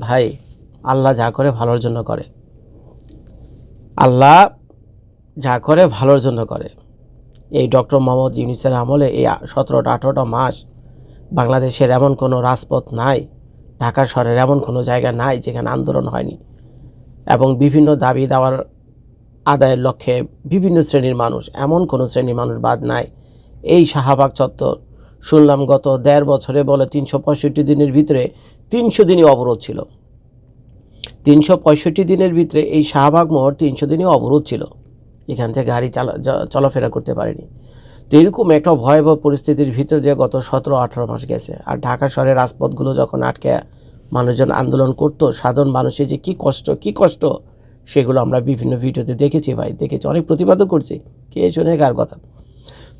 ভাই, আল্লাহ যা করে ভালোর জন্য করে। আল্লাহ যা করে ভালোর জন্য করে। এই ডক্টর মোহাম্মদ ইউনিসের আমলে এই সতেরোটা, আঠেরোটা মাস বাংলাদেশের এমন কোনো রাজপথ নাই, ঢাকা শহরের এমন কোনো জায়গা নাই যেখানে আন্দোলন হয়নি। এবং বিভিন্ন দাবি দেওয়ার আদায়ের লক্ষ্যে বিভিন্ন শ্রেণির মানুষ, এমন কোনো শ্রেণির মানুষ বাদ নাই। এই শাহবাগ চত্বর শুনলাম গত দেড় বছরে বলে তিনশো পঁয়ষট্টি দিনের ভিতরে তিনশো দিনই অবরোধ ছিল। তিনশো পঁয়ষট্টি দিনের ভিতরে এই শাহবাগ মোহর তিনশো দিনই অবরোধ ছিল। এখান থেকে গাড়ি চালা চলাফেরা করতে পারেনি। তো এরকম একটা ভয়াবহ পরিস্থিতির ভিতর দিয়ে গত সতেরো আঠারো মাস গেছে। আর ঢাকা শহরের রাজপথগুলো যখন আটকে, মানুষজন আন্দোলন করতো, সাধারণ মানুষের যে কি কষ্ট কি কষ্ট, সেগুলো আমরা বিভিন্ন ভিডিওতে দেখেছি ভাই, দেখেছি, অনেক প্রতিবাদও করছি। কে শুনে কার কথা?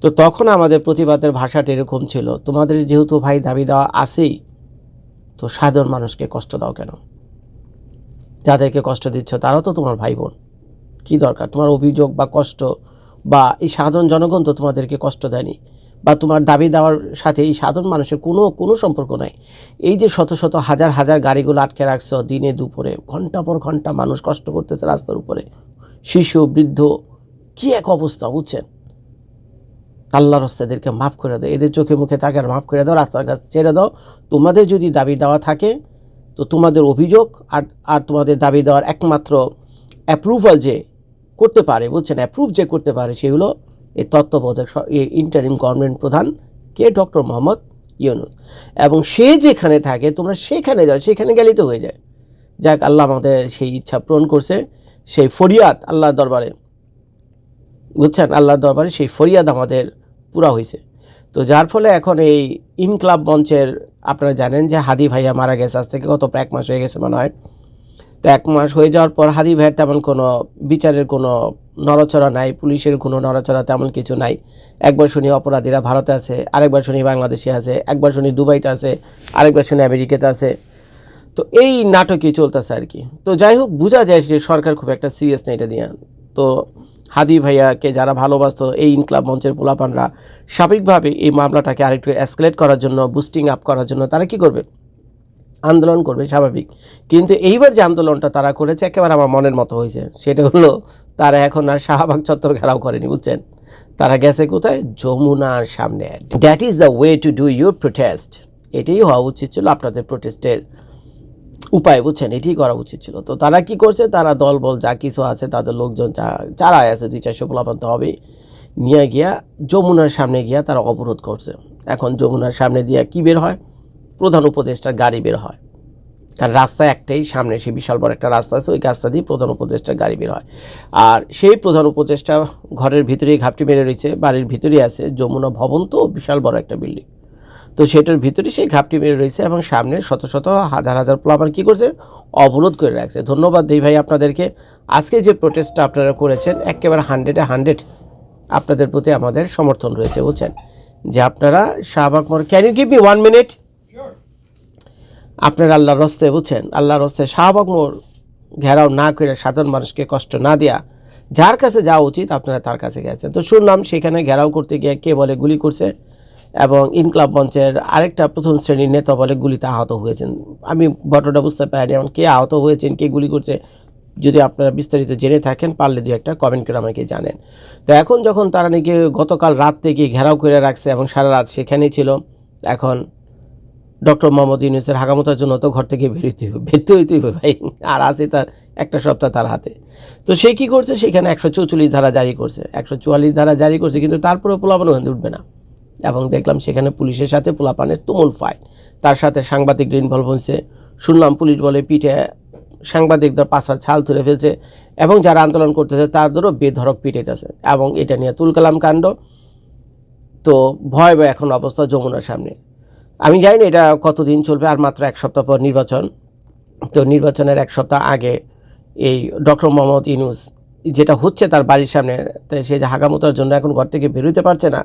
তো তখন আমাদের প্রতিবাদের ভাষাটা এরকম ছিল, তোমাদের যেহেতু ভাই দাবি দেওয়া আছেই, তো সাধারণ মানুষকে কষ্ট দাও কেন? যাদেরকে কষ্ট দিচ্ছ তারাও তো তোমার ভাই বোন। কী দরকার? তোমার অভিযোগ বা কষ্ট বা এই সাধারণ জনগণ তো তোমাদেরকে কষ্ট দেয়নি বা তোমার দাবি দেওয়ার সাথে এই সাধারণ মানুষের কোনো কোনো সম্পর্ক নাই। এই যে শত শত, হাজার হাজার গাড়িগুলো আটকে রাখছো দিনে দুপুরে, ঘণ্টা পর ঘণ্টা মানুষ কষ্ট করতেছে রাস্তার উপরে। শিশু, বৃদ্ধ, কী এক অবস্থা বুঝছেন? আল্লাহর রাস্তাদেরকে মাফ করে দাও। এদের চোখে মুখে তাকে আর মাফ করে দাও, রাস্তার কাছে ছেড়ে দাও। তোমাদের যদি দাবি দেওয়া থাকে, তো তোমাদের অভিযোগ আর আর তোমাদের দাবি দেওয়ার একমাত্র অ্যাপ্রুভাল যে করতে পারে বুঝছেন অ্যাপ্রুভ যে করতে পারে সেগুলো এই তত্ত্বাবধায়ক স- এই ইন্টারিম গভর্নমেন্ট প্রধান কে? ডক্টর মোহাম্মদ ইউনুস। এবং সে যেখানে থাকে, তোমরা সেখানে যাও, সেখানে গেলেই তো হয়ে যায়। যাক, আল্লাহ আমাদের সেই ইচ্ছা পূরণ করছে। সেই ফরিয়াদ আল্লাহর দরবারে, বুঝছেন? আল্লাহর দরবারে সেই ফরিয়াদ আমাদের পুরা হয়েছে। তো যার ফলে এখন এই ইনক্লাব মঞ্চের আপনারা জানেন যে হাদি ভাইয়া মারা গেছে, আজ থেকে প্রায় এক মাস হয়ে গেছে মনে হয়। তো এক মাস হয়ে যাওয়ার পর হাদি ভাইয়ের তেমন কোনো বিচারের কোনো নড়াচড়া নাই, পুলিশের কোনো নড়াচড়া তেমন কিছু নাই। একবার শুনি অপরাধীরা ভারতে আছে, আরেকবার শুনি বাংলাদেশে আছে, একবার শুনি দুবাইতে আছে, আরেকবার শুনি আমেরিকাতে আছে। তো এই নাটকই চলতেছে আর কি। তো যাই হোক, বোঝা যায় যে সরকার খুব একটা সিরিয়াস নেই এটা নিয়ে। তো হাদি ভাইয়াকে যারা ভালোবাসতো এই ইনকলাব মঞ্চের পোলাপানরা স্বাভাবিকভাবে এই মামলাটাকে আরেকটু অ্যাসকেলেট করার জন্য বুস্টিং আপ করার জন্য তারা কি করবে? আন্দোলন করবে, স্বাভাবিক। কিন্তু এইবার যে আন্দোলনটা তারা করেছে, একেবারে আমার মনের মতো হয়েছে। সেটা হলো, তারা এখন আর শাহবাগ চত্বর ঘেরাও করেনি, বুঝছেন? তারা গেছে কোথায়? যমুনার সামনে। That is the way to do your protest এটাই হওয়া উচিত ছিল আপনাদের প্রোটেস্টের উপায়, বুঝছেন? এটি করা উচিত ছিল। তো তারা কি করছে? তারা দল বল যা কিছু আছে, তাদের লোকজন যা যারা আছে, দুই চারশো পোলাপান্ত হবে নিয়ে গিয়া যমুনার সামনে গিয়া তারা অবরোধ করছে। এখন যমুনার সামনে দিয়া কি বের হয়? প্রধান উপদেষ্টার গাড়ি বের হয়। কারণ রাস্তা একটাই, সামনে সে বিশাল বড় একটা রাস্তা আছে, ওই রাস্তা দিয়ে প্রধান উপদেষ্টার গাড়ি বের হয়। আর সেই প্রধান উপদেষ্টা ঘরের ভিতরেই ঘাপটি মেরে রয়েছে, বাড়ির ভিতরেই আছে, যমুনা ভবন তো বিশাল বড় একটা বিল্ডিং তো সেটার ভিতরে সেই ঘাপটি মেরে রয়েছে এবং সামনে শত শত হাজার হাজার প্লাবার কী করছে? অবরোধ করে রাখছে। ধন্যবাদ দিই ভাই আপনাদেরকে। আজকে যে প্রোটেস্টটা আপনারা করেছেন, একেবারে হান্ড্রেডে হান্ড্রেড আপনাদের প্রতি আমাদের সমর্থন রয়েছে, বুঝছেন? যে আপনারা শাহবাগ মোড় can you give me one minute আপনারা আল্লাহর রস্তে, বুঝছেন? আল্লাহর রস্তে শাহবাগ মোড় ঘেরাও না করে সাধারণ মানুষকে কষ্ট না দেয়া, যার কাছে যাওয়া উচিত আপনারা তার কাছে গেছেন। তো শুনলাম সেখানে ঘেরাও করতে গিয়ে কে বলে গুলি করছে? এবং ইনকলাব মঞ্চের আরেকটা প্রথম শ্রেণির নেতা বলে গুলিতে আহত হয়েছেন। আমি ঘটনাটা বুঝতে পারিনি, এমন কে আহত হয়েছেন, কে গুলি করছে, যদি আপনারা বিস্তারিত জেনে থাকেন, পারলে দু একটা কমেন্ট করে আমাকে জানেন। তো এখন যখন তারা নাকি গতকাল রাত থেকে ঘেরাও করে রাখছে এবং সারা রাত সেখানেই ছিল, এখন ডক্টর মোহাম্মদ ইউনুসের হাগামতার জন্য তো ঘর থেকে বেরোতে হবে বেরোতে হইতে হবে ভাই। আর আছে তার একটা সপ্তাহ তার হাতে। তো সে কী করছে? সেখানে একশো চৌচল্লিশ ধারা জারি করছে, একশো চুয়াল্লিশ ধারা জারি করছে, কিন্তু তারপরে ওখানে উঠবে না। এবং দেখলাম সেখানে পুলিশের সাথে পোলাপানের তুমুল ফাইট তার সাথে সাংবাদিকরা ইনভলভ হয়েছে। শুনলাম পুলিশ বলে, পিঠে সাংবাদিকদের পাশার ছাল তুলে ফেলছে এবং যারা আন্দোলন করতেছে তাদেরও বেধরক পিটাইতেছে এবং এটা নিয়ে তুলকালাম কাণ্ড। তো ভয় ভয় এখন অবস্থা যমুনার সামনে। আমি জানি না এটা কতদিন চলবে, আর মাত্র এক সপ্তাহ পর নির্বাচন। তো নির্বাচনের এক সপ্তাহ আগে এই ডক্টর মোহাম্মদ ইনুস যেটা হচ্ছে তার বাড়ির সামনে সে যে হাগামতার জন্য এখন ঘর থেকে বেরোতে পারছে না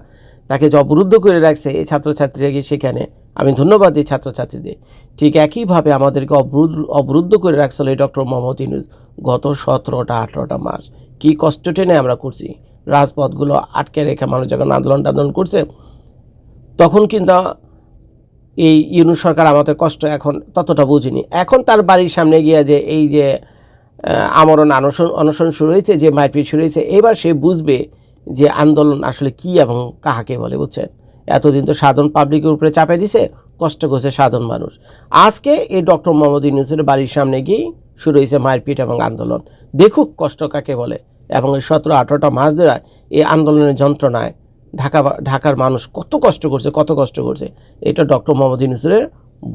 তাকে যে অবরুদ্ধ করে রাখছে এই ছাত্রছাত্রীরা গিয়ে সেখানে? আমি ধন্যবাদ দিই ছাত্রছাত্রীদের। ঠিক একইভাবে আমাদেরকে অবরুদ্ধ অবরুদ্ধ করে রাখছিল এই ডক্টর মোহাম্মদ ইনুস গত সতেরোটা, আঠেরোটা মাস কী কষ্ট টেনে আমরা করছি। রাজপথগুলো আটকে রেখে মানুষ যখন আন্দোলন টান্দোলন করছে, তখন কিন্তু এই ইউনুস সরকার আমাদের কষ্ট এখন ততটা বুঝিনি। এখন তার বাড়ির সামনে গিয়ে যে এই যে আমরণ অনশন অনশন শুরু হয়েছে, যে মারপিট শুরু হয়েছে, এবার সে বুঝবে যে আন্দোলন আসলে কি এবং কাহাকে বলে, বুঝছেন? এতদিন তো সাধারণ পাবলিকের উপরে চাপে দিছে, কষ্ট করছে সাধারণ মানুষ। আজকে এই ডক্টর মোহাম্মদ ইউনুসের বাড়ির সামনে গিয়েই শুরু হয়েছে মারপিট এবং আন্দোলন। দেখুক কষ্ট কাকে বলে। এবং এই সতেরো, আঠারোটা মাস ধরে এই আন্দোলনের যন্ত্রণায় ঢাকা ঢাকার মানুষ কত কষ্ট করছে, কত কষ্ট করছে, এটা ডক্টর মোহাম্মদ ইউনুসের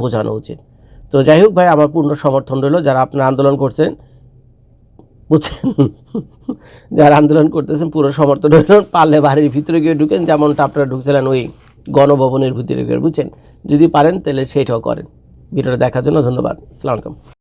বোঝানো উচিত। তো যাই হোক ভাই, আমার পূর্ণ সমর্থন রইল যারা আপনারা আন্দোলন করছেন বুঝছেন? যারা আন্দোলন করতেছেন, পুরো সমর্থন হইলেন পারলে বাড়ির ভিতরে গিয়ে ঢুকেন, যেমনটা আপনারা ঢুকছিলেন ওই গণভবনের ভিতরে গিয়ে, বুঝছেন? যদি পারেন, তাহলে সেইটাও করেন। ভিডিওটা দেখার জন্য ধন্যবাদ। আলাইকুম।